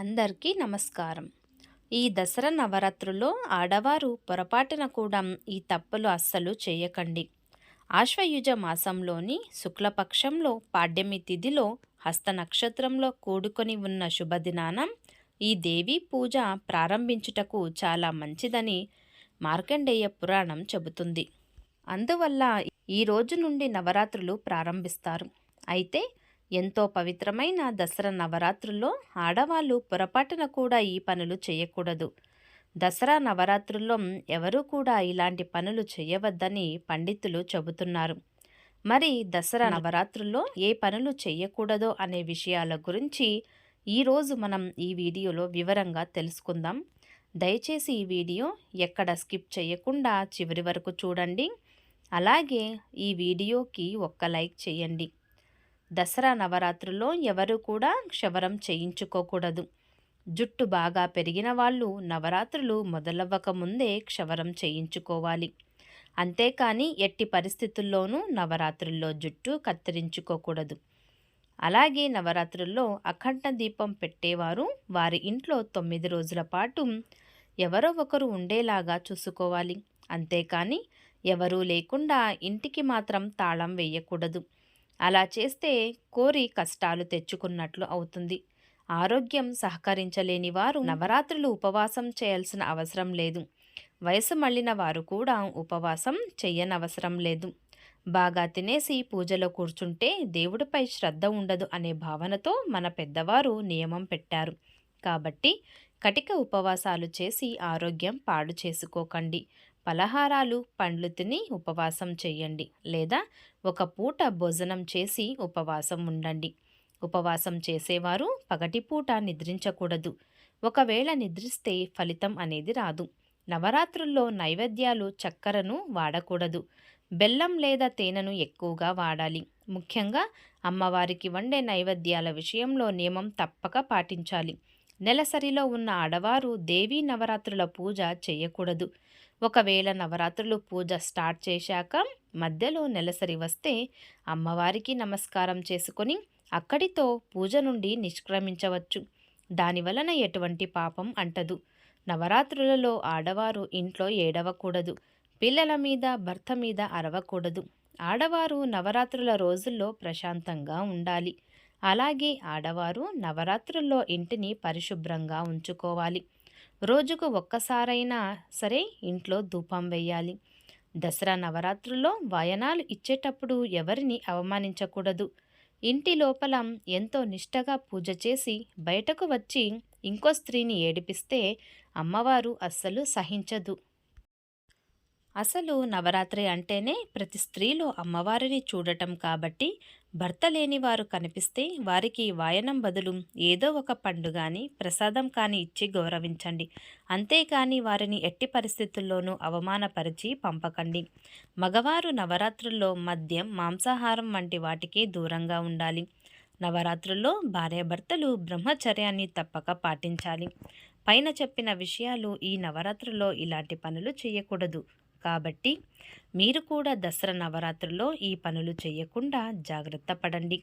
అందరికీ నమస్కారం. ఈ దసరా నవరాత్రుల్లో ఆడవారు పొరపాటున కూడా ఈ తప్పులు అస్సలు చేయకండి. ఆశ్వయుజ మాసంలోని శుక్లపక్షంలో పాడ్యమి తిథిలో హస్త నక్షత్రంలో కూడుకొని ఉన్న శుభదినానం ఈ దేవీ పూజ ప్రారంభించుటకు చాలా మంచిదని మార్కండేయ పురాణం చెబుతుంది. అందువల్ల ఈ రోజు నుండి నవరాత్రులు ప్రారంభిస్తారు. అయితే ఎంతో పవిత్రమైన దసరా నవరాత్రుల్లో ఆడవాళ్ళు పొరపాటున కూడా ఈ పనులు చేయకూడదు. దసరా నవరాత్రుల్లో ఎవరూ కూడా ఇలాంటి పనులు చేయవద్దని పండితులు చెబుతున్నారు. మరి దసరా నవరాత్రుల్లో ఏ పనులు చేయకూడదో అనే విషయాల గురించి ఈరోజు మనం ఈ వీడియోలో వివరంగా తెలుసుకుందాం. దయచేసి ఈ వీడియో ఎక్కడ స్కిప్ చేయకుండా చివరి వరకు చూడండి. అలాగే ఈ వీడియోకి ఒక్క లైక్ చేయండి. దసరా నవరాత్రుల్లో ఎవరు కూడా క్షవరం చేయించుకోకూడదు. జుట్టు బాగా పెరిగిన వాళ్ళు నవరాత్రులు మొదలవ్వక ముందే క్షవరం చేయించుకోవాలి. అంతేకాని ఎట్టి పరిస్థితుల్లోనూ నవరాత్రుల్లో జుట్టు కత్తిరించుకోకూడదు. అలాగే నవరాత్రుల్లో అఖండ దీపం పెట్టేవారు వారి ఇంట్లో తొమ్మిది రోజుల పాటు ఎవరో ఒకరు ఉండేలాగా చూసుకోవాలి. అంతేకాని ఎవరూ లేకుండా ఇంటికి మాత్రం తాళం వేయకూడదు. అలా చేస్తే కోరి కష్టాలు తెచ్చుకున్నట్లు అవుతుంది. ఆరోగ్యం సహకరించలేని వారు నవరాత్రులు ఉపవాసం చేయాల్సిన అవసరం లేదు. వయసు మళ్ళిన వారు కూడా ఉపవాసం చెయ్యనవసరం లేదు. బాగా తినేసి పూజలో కూర్చుంటే దేవుడిపై శ్రద్ధ ఉండదు అనే భావనతో మన పెద్దవారు నియమం పెట్టారు. కాబట్టి కటిక ఉపవాసాలు చేసి ఆరోగ్యం పాడు చేసుకోకండి. పలహారాలు పండ్లు తిని ఉపవాసం చేయండి లేదా ఒక పూట భోజనం చేసి ఉపవాసం ఉండండి. ఉపవాసం చేసేవారు పగటిపూట నిద్రించకూడదు. ఒకవేళ నిద్రిస్తే ఫలితం అనేది రాదు. నవరాత్రుల్లో నైవేద్యాలు చక్కెరను వాడకూడదు. బెల్లం లేదా తేనెను ఎక్కువగా వాడాలి. ముఖ్యంగా అమ్మవారికి వండే నైవేద్యాల విషయంలో నియమం తప్పక పాటించాలి. నెలసరిలో ఉన్న ఆడవారు దేవీ నవరాత్రుల పూజ చేయకూడదు. ఒకవేళ నవరాత్రులు పూజ స్టార్ట్ చేశాక మధ్యలో నెలసరి వస్తే అమ్మవారికి నమస్కారం చేసుకొని అక్కడితో పూజ నుండి నిష్క్రమించవచ్చు. దానివలన ఎటువంటి పాపం అంటదు. నవరాత్రులలో ఆడవారు ఇంట్లో ఏడవకూడదు. పిల్లల మీద భర్త మీద అరవకూడదు. ఆడవారు నవరాత్రుల రోజుల్లో ప్రశాంతంగా ఉండాలి. అలాగే ఆడవారు నవరాత్రుల్లో ఇంటిని పరిశుభ్రంగా ఉంచుకోవాలి. రోజుకు ఒక్కసారైనా సరే ఇంట్లో ధూపం వేయాలి దసరా నవరాత్రుల్లో వాయనాలు ఇచ్చేటప్పుడు ఎవరిని అవమానించకూడదు. ఇంటి లోపల ఎంతో నిష్టగా పూజ చేసి బయటకు వచ్చి ఇంకో స్త్రీని ఏడిపిస్తే అమ్మవారు అస్సలు సహించదు. అసలు నవరాత్రి అంటేనే ప్రతి స్త్రీలో అమ్మవారిని చూడటం కాబట్టి భర్త లేని వారు కనిపిస్తే వారికి వాయనం బదులు ఏదో ఒక పండు కానీ ప్రసాదం కానీ ఇచ్చి గౌరవించండి. అంతేకాని వారిని ఎట్టి పరిస్థితుల్లోనూ అవమానపరిచి పంపకండి. మగవారు నవరాత్రుల్లో మద్యం మాంసాహారం వంటి వాటికి దూరంగా ఉండాలి. నవరాత్రుల్లో భార్యాభర్తలు బ్రహ్మచర్యాన్ని తప్పక పాటించాలి. పైన చెప్పిన విషయాలు ఈ నవరాత్రుల్లో ఇలాంటి పనులు చేయకూడదు. కాబట్టి మీరు కూడా దసరా నవరాత్రుల్లో ఈ పనులు చేయకుండా జాగ్రత్త పడండి.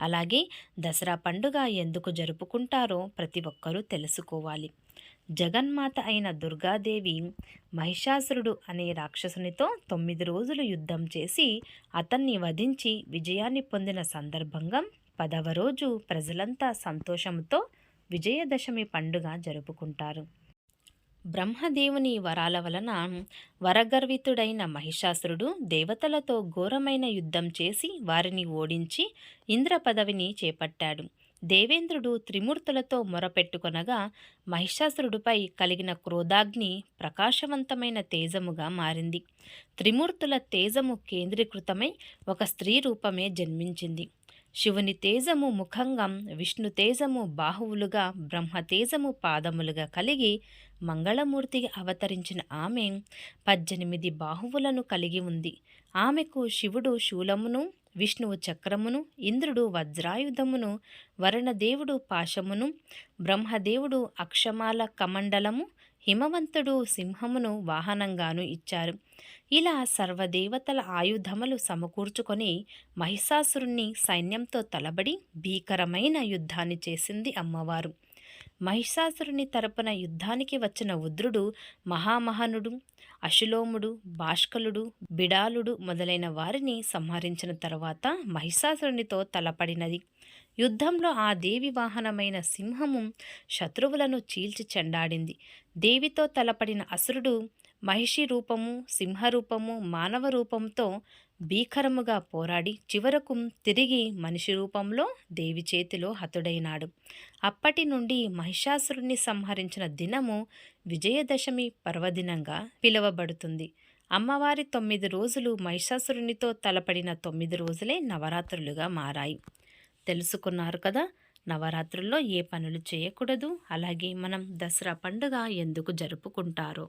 అలాగే దసరా పండుగ ఎందుకు జరుపుకుంటారో ప్రతి ఒక్కరూ తెలుసుకోవాలి. జగన్మాత అయిన దుర్గాదేవి మహిషాసురుడు అనే రాక్షసునితో తొమ్మిది రోజులు యుద్ధం చేసి అతన్ని వధించి విజయాన్ని పొందిన సందర్భంగా పదవ రోజు ప్రజలంతా సంతోషంతో విజయదశమి పండుగ జరుపుకుంటారు. బ్రహ్మదేవుని వరాల వలన వరగర్వితుడైన మహిషాసురుడు దేవతలతో ఘోరమైన యుద్ధం చేసి వారిని ఓడించి ఇంద్ర పదవిని చేపట్టాడు. దేవేంద్రుడు త్రిమూర్తులతో మొరపెట్టుకొనగా మహిషాసురుడిపై కలిగిన క్రోధాగ్ని ప్రకాశవంతమైన తేజముగా మారింది. త్రిమూర్తుల తేజము కేంద్రీకృతమై ఒక స్త్రీ రూపమే జన్మించింది. శివుని తేజము ముఖంగం విష్ణు తేజము బాహువులుగా బ్రహ్మ తేజము పాదములుగా కలిగి మంగళమూర్తికి అవతరించిన ఆమె పద్దెనిమిది బాహువులను కలిగి ఉంది. ఆమెకు శివుడు శూలమును విష్ణువు చక్రమును ఇంద్రుడు వజ్రాయుధమును వరుణదేవుడు పాశమును బ్రహ్మదేవుడు అక్షమాల కమండలము హిమవంతుడు సింహమును వాహనంగాను ఇచ్చారు. ఇలా సర్వదేవతల ఆయుధములు సమకూర్చుకొని మహిషాసురుణ్ణి సైన్యంతో తలబడి భీకరమైన యుద్ధాన్ని చేసింది అమ్మవారు. మహిషాసురుని తరపున యుద్ధానికి వచ్చిన ఉద్రుడు మహామహనుడు అశులోముడు భాష్కలుడు బిడాలుడు మొదలైన వారిని సంహరించిన తర్వాత మహిషాసురునితో తలపడినది. యుద్ధంలో ఆ దేవి వాహనమైన సింహము శత్రువులను చీల్చి చెండాడింది. దేవితో తలపడిన అసురుడు మహిషి రూపము సింహరూపము మానవ రూపంతో భీకరముగా పోరాడి చివరకు తిరిగి మనిషి రూపంలో దేవి చేతిలో హతుడైనాడు. అప్పటి నుండి మహిషాసురుణ్ణి సంహరించిన దినము విజయదశమి పర్వదినంగా పిలువబడుతుంది. అమ్మవారి తొమ్మిది రోజులు మహిషాసురునితో తలపడిన తొమ్మిది రోజులే నవరాత్రులుగా మారాయి. తెలుసుకున్నారు కదా నవరాత్రుల్లో ఏ పనులు చేయకూడదు అలాగే మనం దసరా పండుగ ఎందుకు జరుపుకుంటారో.